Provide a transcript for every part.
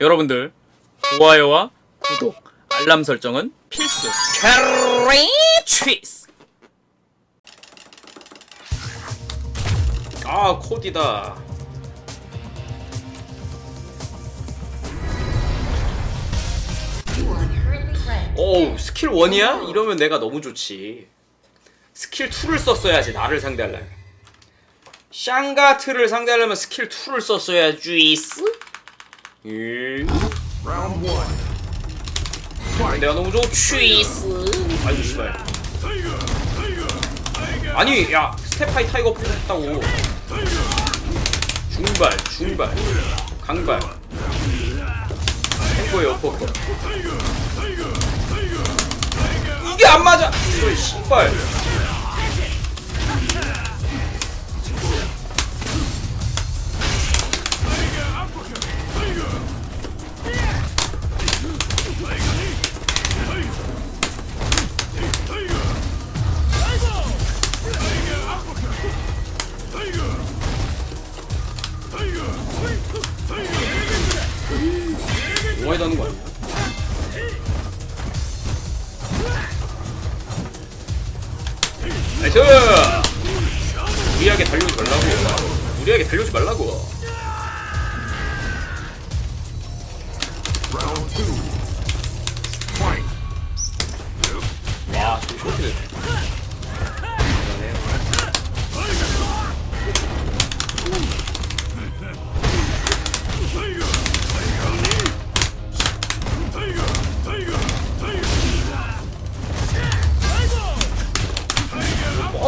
여러분들 좋아요와 구독, 알람 설정은 필수. 캐리 취스. 아 코디다. 오 스킬 1이야? 이러면 내가 너무 좋지. 스킬 2를 썼어야지 나를 상대하려면. 샹가트를 상대하려면 스킬 2를 썼어야 주 내가 너무 좋아 취스. 아이고 씨발. 아니 야 스테파이 타이거 풀렸다고. 중발 중발 강발. 탱거의 어퍼컷. 이게 안 맞아. 이거 씨발. 뭐해 다는 거 아니야? 나이스! 무리하게 달려오지 말라고. 무리하게 달려오지 말라고. 와, 지금 쇼트 되네.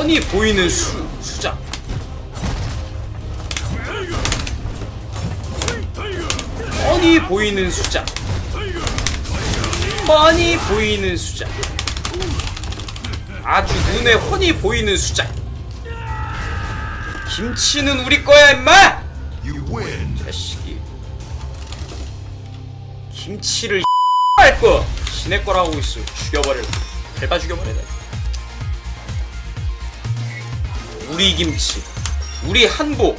뻔히 보이는 수, 수작. 뻔히 보이는 수작. 뻔히 보이는 수작. 아주 눈에 훤히 보이는 수작. 김치는 우리 거야, 임마! 자식이. 김치를 할 거. 지네 거라고 있어. 죽여버려. 밟아 죽여버려. 내가. 우리 김치. 우리 한복.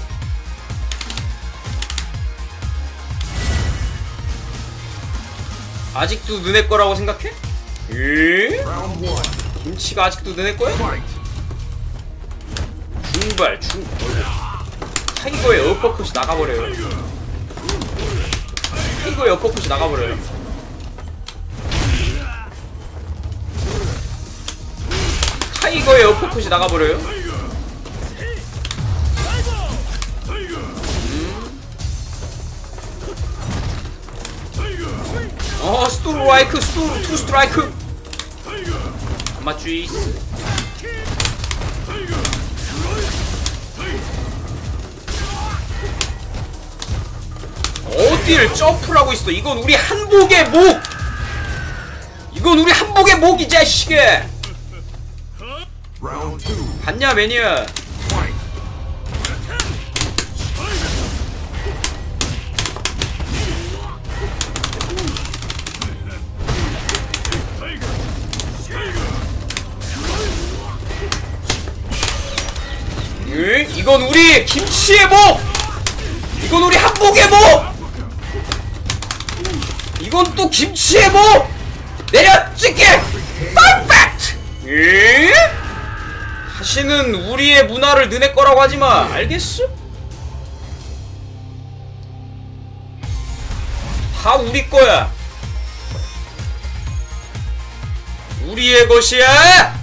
아직도 너네 거라고 생각해? 에? One. 김치가 아직도 너네 거야? 중발 중 타이거의 어퍼컷이 나가버려요 타이거의 어퍼컷이 나가버려요 타이거의 어퍼컷이 나가버려요 스트라이크 스트 투 스트라이크. 안 맞지 어딜 점프를 하고 있어. 이건 우리 한복의 목. 이건 우리 한복의 목이 자식아 Round two. 봤냐 매니아 응? 이건 우리 김치의 목! 이건 우리 한복의 목! 이건 또 김치의 목! 내려 찍게! 퍼펙트! 응? 다시는 우리의 문화를 너네 거라고 하지마. 알겠어? 다 우리 거야. 우리의 것이야